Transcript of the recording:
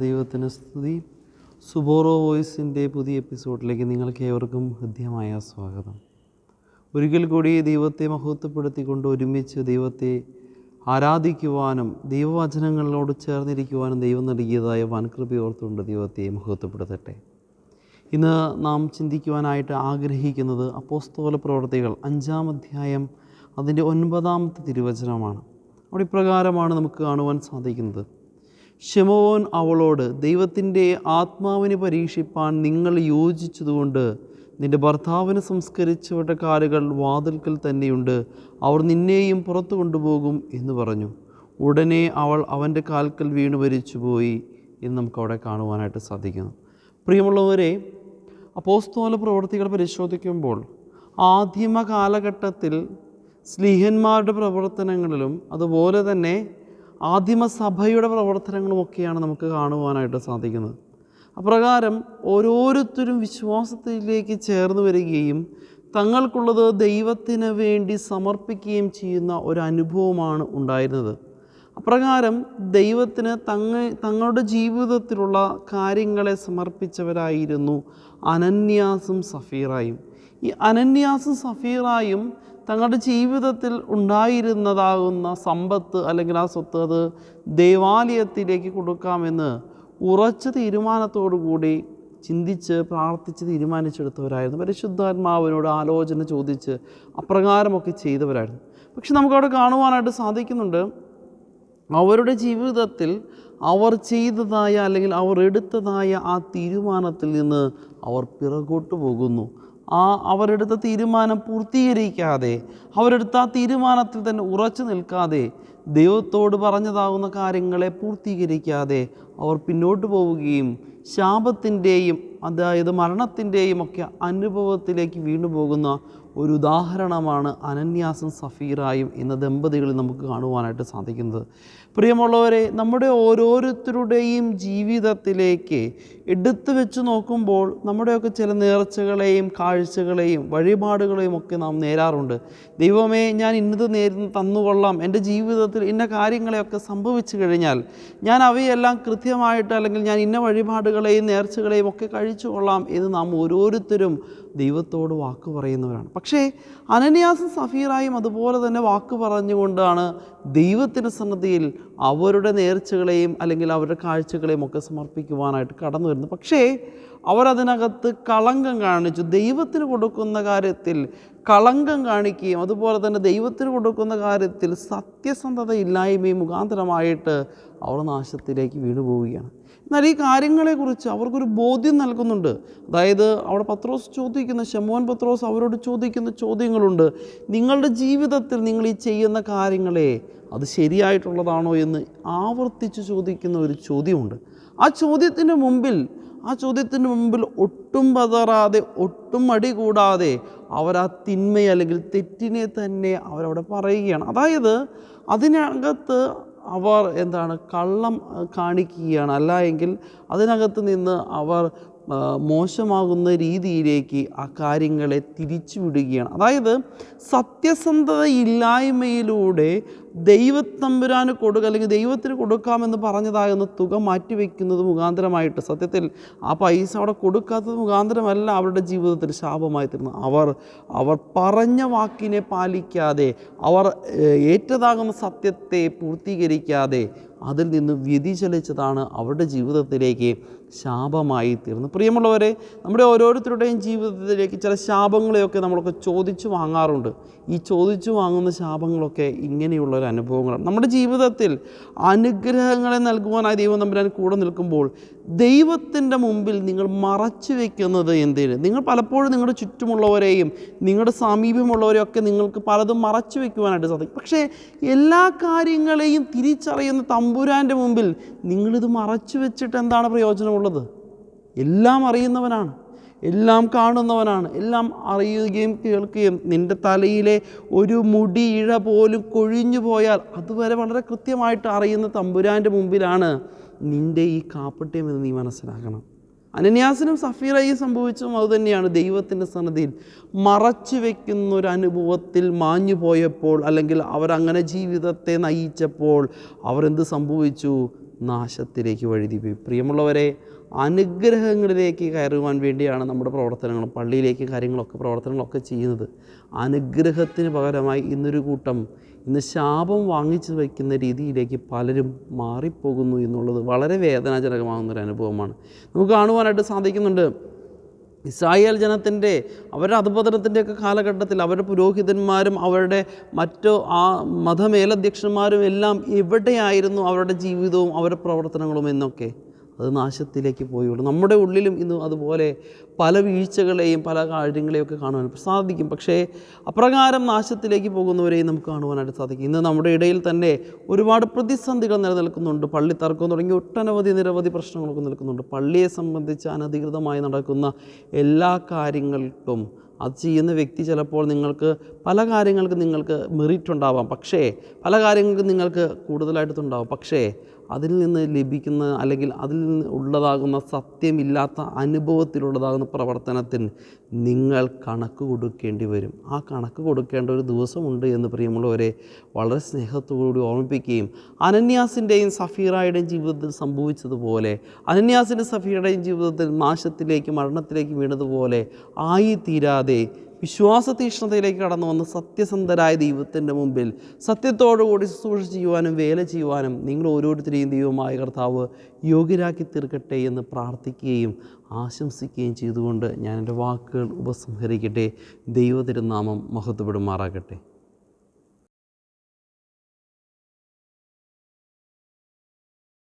ദൈവത്തിന് സ്തുതി. സുബോറോ വോയിസിന്റെ പുതിയ എപ്പിസോഡിലേക്ക് നിങ്ങൾക്ക് ഏവർക്കും ഹൃദ്യമായ സ്വാഗതം. ഒരിക്കൽ കൂടി ദൈവത്തെ മഹത്വപ്പെടുത്തിക്കൊണ്ട് ഒരുമിച്ച് ദൈവത്തെ ആരാധിക്കുവാനും ദൈവവചനങ്ങളോട് ചേർന്നിരിക്കുവാനും ദൈവം നൽകിയതായ വൻകൃപി ഓർത്തുകൊണ്ട് ദൈവത്തെ മഹത്വപ്പെടുത്തട്ടെ. ഇന്ന് നാം ചിന്തിക്കുവാനായിട്ട് ആഗ്രഹിക്കുന്നത് അപ്പോസ്തോല പ്രവർത്തികൾ അഞ്ചാം അധ്യായം അതിന്റെ ഒൻപതാമത്തെ തിരുവചനമാണ്. അവിടെ ഇപ്രകാരമാണ് നമുക്ക് കാണുവാൻ സാധിക്കുന്നത്. ഷെമോൻ അവളോട് ദൈവത്തിന്റെ ആത്മാവിനെ പരീക്ഷിപ്പാൻ നിങ്ങൾ യോജിച്ചതുകൊണ്ട് നിന്റെ ഭർത്താവിനെ സംസ്കരിച്ചവരുടെ കാലുകൾ വാതിൽക്കൽ തന്നെയുണ്ട്. അവർ നിന്നെയും പുറത്തു കൊണ്ടുപോകും എന്ന് പറഞ്ഞു. ഉടനെ അവൾ അവന്റെ കാൽക്കൽ വീണ് മരിച്ചുപോയി എന്ന് നമുക്ക് അവിടെ കാണുവാനായിട്ട് സാധിക്കുന്നു. പ്രിയമുള്ളവരെ അപ്പോസ്തോല പ്രവർത്തികൾ പരിശോധിക്കുമ്പോൾ ആദിമ കാലഘട്ടത്തിൽ സ്ലീഹന്മാരുടെ പ്രവർത്തനങ്ങളിലും അതുപോലെ തന്നെ ആദിമസഭയുടെ പ്രവർത്തനങ്ങളുമൊക്കെയാണ് നമുക്ക് കാണുവാനായിട്ട് സാധിക്കുന്നത്. അപ്രകാരം ഓരോരുത്തരും വിശ്വാസത്തിലേക്ക് ചേർന്ന് വരികയും തങ്ങൾക്കുള്ളത് ദൈവത്തിന് വേണ്ടി സമർപ്പിക്കുകയും ചെയ്യുന്ന ഒരു അനുഭവമാണ് ഉണ്ടായിരുന്നത്. അപ്രകാരം ദൈവത്തിന് തങ്ങ തങ്ങളുടെ ജീവിതത്തിലുള്ള കാര്യങ്ങളെ സമർപ്പിച്ചവരായിരുന്നു അനന്യാസും സഫീറായും. ഈ അനന്യാസും സഫീറായും തങ്ങളുടെ ജീവിതത്തിൽ ഉണ്ടായിരുന്നതാകുന്ന സമ്പത്ത് അല്ലെങ്കിൽ ആ സ്വത്ത് അത് ദേവാലയത്തിലേക്ക് കൊടുക്കാമെന്ന് ഉറച്ച തീരുമാനത്തോടുകൂടി ചിന്തിച്ച് പ്രാർത്ഥിച്ച് തീരുമാനിച്ചെടുത്തവരായിരുന്നു. പരിശുദ്ധാത്മാവിനോട് ആലോചന ചോദിച്ച് അപ്രകാരമൊക്കെ ചെയ്തവരായിരുന്നു. പക്ഷെ നമുക്കവിടെ കാണുവാനായിട്ട് സാധിക്കുന്നുണ്ട് അവരുടെ ജീവിതത്തിൽ അവർ ചെയ്തതായ അല്ലെങ്കിൽ അവർ എടുത്തതായ ആ തീരുമാനത്തിൽ നിന്ന് അവർ പിറകോട്ട് പോകുന്നു. ആ അവരെടുത്ത തീരുമാനം പൂർത്തീകരിക്കാതെ അവരെടുത്ത ആ തീരുമാനത്തിൽ തന്നെ ഉറച്ചു നിൽക്കാതെ ദൈവത്തോട് പറഞ്ഞതാകുന്ന കാര്യങ്ങളെ പൂർത്തീകരിക്കാതെ അവർ പിന്നോട്ട് പോവുകയും ശാപത്തിന്റെയും അതായത് മരണത്തിന്റെയും ഒക്കെ അനുഭവത്തിലേക്ക് വീണു പോകുന്ന ഒരു ഉദാഹരണമാണ് അനന്യാസും സഫീറായും എന്ന ദമ്പതികളിൽ നമുക്ക് കാണുവാനായിട്ട് സാധിക്കുന്നത്. പ്രിയമുള്ളവരെ നമ്മുടെ ഓരോരുത്തരുടെയും ജീവിതത്തിലേക്ക് എടുത്തു വെച്ച് നോക്കുമ്പോൾ നമ്മുടെയൊക്കെ ചില നേർച്ചകളെയും കാഴ്ചകളെയും വഴിപാടുകളെയും ഒക്കെ നാം നേരാറുണ്ട്. ദൈവമേ ഞാൻ ഇന്നത് നേരി തന്നുകൊള്ളാം. എന്റെ ജീവിതത്തിൽ ഇന്ന കാര്യങ്ങളെയൊക്കെ സംഭവിച്ചു കഴിഞ്ഞാൽ ഞാൻ അവയെല്ലാം കൃത്യമായിട്ട് അല്ലെങ്കിൽ ഞാൻ ഇന്ന വഴിപാടുകളെയും നേർച്ചകളെയും ഒക്കെ കഴിച്ചു കൊള്ളാം എന്ന് നാം ഓരോരുത്തരും ദൈവത്തോട് വാക്ക് പറയുന്നവരാണ്. പക്ഷേ അനന്യാസും സഫീറായും അതുപോലെ തന്നെ വാക്ക് പറഞ്ഞുകൊണ്ടാണ് ദൈവത്തിന്റെ സന്നദ്ധിയിൽ അവരുടെ നേർച്ചകളെയും അല്ലെങ്കിൽ അവരുടെ കാഴ്ചകളെയും ഒക്കെ സമർപ്പിക്കുവാനായിട്ട് കടന്നു വരുന്നത്. പക്ഷേ അവരതിനകത്ത് കളങ്കം കാണിച്ചു. ദൈവത്തിന് കൊടുക്കുന്ന കാര്യത്തിൽ കളങ്കം കാണിക്കുകയും അതുപോലെ തന്നെ ദൈവത്തിന് കൊടുക്കുന്ന കാര്യത്തിൽ സത്യസന്ധത ഇല്ലായ്മയും മുഖാന്തരമായിട്ട് അവർ നാശത്തിലേക്ക് വീണുപോവുകയാണ്. എന്നാൽ ഈ കാര്യങ്ങളെക്കുറിച്ച് അവർക്കൊരു ബോധ്യം നൽകുന്നുണ്ട്. അതായത് അവിടെ പത്രോസ് ചോദിക്കുന്ന ഷമോൻ പത്രോസ് അവരോട് ചോദിക്കുന്ന ചോദ്യങ്ങളുണ്ട്. നിങ്ങളുടെ ജീവിതത്തിൽ നിങ്ങൾ ഈ ചെയ്യുന്ന കാര്യങ്ങളെ അത് ശരിയായിട്ടുള്ളതാണോ എന്ന് ആവർത്തിച്ച് ചോദിക്കുന്ന ഒരു ചോദ്യമുണ്ട്. ആ ചോദ്യത്തിന് മുമ്പിൽ ആ ചോദ്യത്തിന് മുമ്പിൽ ഒട്ടും പതറാതെ ഒട്ടും മടി കൂടാതെ അവർ ആ തിന്മയെ അല്ലെങ്കിൽ തെറ്റിനെ തന്നെ അവരവിടെ പറയുകയാണ്. അതായത് അതിനകത്ത് അവർ എന്താണ് കള്ളം കാണിക്കുകയാണ്. അല്ല എങ്കിൽ അതിനകത്ത് നിന്ന് അവർ മോശമാകുന്ന രീതിയിലേക്ക് ആ കാര്യങ്ങളെ തിരിച്ചുവിടുകയാണ്. അതായത് സത്യസന്ധത ഇല്ലായ്മയിലൂടെ ദൈവത്തമ്പുരാന് കൊടുക്കുക അല്ലെങ്കിൽ ദൈവത്തിന് കൊടുക്കാമെന്ന് പറഞ്ഞതാകുന്ന തുക മാറ്റിവെക്കുന്നത് മുഖാന്തരമായിട്ട് സത്യത്തിൽ ആ പൈസ അവിടെ കൊടുക്കാത്തത് മുഖാന്തരമല്ല അവരുടെ ജീവിതത്തിൽ ശാപമായി തീർന്നു അവർ അവർ പറഞ്ഞ വാക്കിനെ പാലിക്കാതെ അവർ ഏറ്റതാകുന്ന സത്യത്തെ പൂർത്തീകരിക്കാതെ അതിൽ നിന്ന് വ്യതിചലിച്ചതാണ് അവരുടെ ജീവിതത്തിലേക്ക് ശാപമായി തീർന്നു. പ്രിയമുള്ളവരെ നമ്മുടെ ഓരോരുത്തരുടെയും ജീവിതത്തിലേക്ക് ചില ശാപങ്ങളെയൊക്കെ നമ്മളൊക്കെ ചോദിച്ചു വാങ്ങാറുണ്ട്. ഈ ചോദിച്ചു വാങ്ങുന്ന ശാപങ്ങളൊക്കെ ഇങ്ങനെയുള്ള ഒരു അനുഭവങ്ങളാണ്. നമ്മുടെ ജീവിതത്തിൽ അനുഗ്രഹങ്ങളെ നൽകുവാനായി ദൈവം തമ്പുരാൻ കൂടെ നിൽക്കുമ്പോൾ ദൈവത്തിന്റെ മുമ്പിൽ നിങ്ങൾ മറച്ചു വയ്ക്കുന്നത് എന്തിന്? നിങ്ങൾ പലപ്പോഴും നിങ്ങളുടെ ചുറ്റുമുള്ളവരെയും നിങ്ങളുടെ സമീപമുള്ളവരെയും ഒക്കെ നിങ്ങൾക്ക് പലതും മറച്ചു വയ്ക്കുവാനായിട്ട് സാധിക്കും. പക്ഷേ എല്ലാ കാര്യങ്ങളെയും തിരിച്ചറിയുന്ന തമ്പുരാന്റെ മുമ്പിൽ നിങ്ങളിത് മറച്ചു വെച്ചിട്ട് എന്താണ് പ്രയോജനമുള്ളത്? എല്ലാം അറിയുന്നവനാണ്. എല്ലാം കാണുന്നവനാണ്. എല്ലാം അറിയുകയും കേൾക്കുകയും നിന്റെ തലയിലെ ഒരു മുടി ഇഴ പോലും കൊഴിഞ്ഞു പോയാൽ അതുവരെ വളരെ കൃത്യമായിട്ട് അറിയുന്ന തമ്പുരാന്റെ മുമ്പിലാണ് നിന്റെ ഈ കാപ്പട്യം എന്ന് നീ മനസ്സിലാക്കണം. അനന്യാസിനും സഫീറയും സംഭവിച്ചതും അതുതന്നെയാണ്. ദൈവത്തിന്റെ സന്നദ്ധിയിൽ മറച്ചു വയ്ക്കുന്ന ഒരു അനുഭവത്തിൽ മാഞ്ഞു പോയപ്പോൾ അല്ലെങ്കിൽ അവരങ്ങനെ ജീവിതത്തെ നയിച്ചപ്പോൾ അവരെന്ത് സംഭവിച്ചു? നാശത്തിലേക്ക് വഴുതിപ്പോയി പ്രിയമുള്ളവരെ അനുഗ്രഹങ്ങളിലേക്ക് കയറുവാൻ വേണ്ടിയാണ് നമ്മുടെ പ്രവർത്തനങ്ങൾ പള്ളിയിലേക്ക് കാര്യങ്ങളൊക്കെ പ്രവർത്തനങ്ങളൊക്കെ ചെയ്യുന്നത്. അനുഗ്രഹത്തിന് പകരമായി ഇന്നൊരു കൂട്ടം ഇന്ന് ശാപം വാങ്ങിച്ചു വയ്ക്കുന്ന രീതിയിലേക്ക് പലരും മാറിപ്പോകുന്നു എന്നുള്ളത് വളരെ വേദനാജനകമാകുന്നൊരു അനുഭവമാണ് നമുക്ക് കാണുവാനായിട്ട് സാധിക്കുന്നുണ്ട്. ഇസ്രായേൽ ജനത്തിന്റെ അവരുടെ അധപതനത്തിന്റെയൊക്കെ കാലഘട്ടത്തിൽ അവരുടെ പുരോഹിതന്മാരും അവരുടെ മറ്റു ആ മതമേലധ്യക്ഷന്മാരും എല്ലാം എവിടെയായിരുന്നു അവരുടെ ജീവിതവും അവരുടെ പ്രവർത്തനങ്ങളും എന്നൊക്കെ? അത് നാശത്തിലേക്ക് പോയുള്ളൂ. നമ്മുടെ ഉള്ളിലും ഇന്ന് അതുപോലെ പല വീഴ്ചകളെയും പല കാര്യങ്ങളെയൊക്കെ കാണുവാൻ സാധിക്കും. പക്ഷേ അപ്രകാരം നാശത്തിലേക്ക് പോകുന്നവരെയും നമുക്ക് കാണുവാനായിട്ട് സാധിക്കും. ഇന്ന് നമ്മുടെ ഇടയിൽ തന്നെ ഒരുപാട് പ്രതിസന്ധികൾ നിലനിൽക്കുന്നുണ്ട്. പള്ളി തർക്കം തുടങ്ങി ഒട്ടനവധി നിരവധി പ്രശ്നങ്ങളൊക്കെ നിൽക്കുന്നുണ്ട്. പള്ളിയെ സംബന്ധിച്ച് അനധികൃതമായി നടക്കുന്ന എല്ലാ കാര്യങ്ങൾക്കും അത് ചെയ്യുന്ന വ്യക്തി ചിലപ്പോൾ നിങ്ങൾക്ക് പല കാര്യങ്ങൾക്ക് നിങ്ങൾക്ക് മെറിറ്റ് ഉണ്ടാവാം. പക്ഷേ പല കാര്യങ്ങൾക്ക് നിങ്ങൾക്ക് കൂടുതലായിട്ടുണ്ടാവും പക്ഷേ അതിൽ നിന്ന് ലഭിക്കുന്ന അല്ലെങ്കിൽ അതിൽ നിന്ന് ഉള്ളതാകുന്ന സത്യമില്ലാത്ത അനുഭവത്തിലുള്ളതാകുന്ന പ്രവർത്തനത്തിന് നിങ്ങൾ കണക്ക് കൊടുക്കേണ്ടി വരും. ആ കണക്ക് കൊടുക്കേണ്ട ഒരു ദിവസമുണ്ട് എന്ന് പ്രിയമുള്ളവരെ വളരെ സ്നേഹത്തോടുകൂടി ഓർമ്മിപ്പിക്കുകയും അനന്യാസിന്റെയും സഫീറായുടെയും ജീവിതത്തിൽ സംഭവിച്ചതുപോലെ അനന്യാസിന്റെ സഫീറയുടെയും ജീവിതത്തിൽ നാശത്തിലേക്ക് മരണത്തിലേക്ക് വീണതുപോലെ ആയിത്തീരാതെ വിശ്വാസതീഷ്ണതയിലേക്ക് കടന്നു വന്ന് സത്യസന്ധരായ ദൈവത്തിന്റെ മുമ്പിൽ സത്യത്തോടുകൂടി ശുശ്രൂഷ ചെയ്യുവാനും വേല ചെയ്യുവാനും നിങ്ങൾ ഓരോരുത്തരെയും ദൈവമായ കർത്താവ് യോഗ്യരാക്കി തീർക്കട്ടെ എന്ന് പ്രാർത്ഥിക്കുകയും ആശംസിക്കുകയും ചെയ്തുകൊണ്ട് ഞാൻ എന്റെ വാക്കുകൾ ഉപസംഹരിക്കട്ടെ. ദൈവ തിരുനാമം മഹത്വപ്പെടുമാറാകട്ടെ.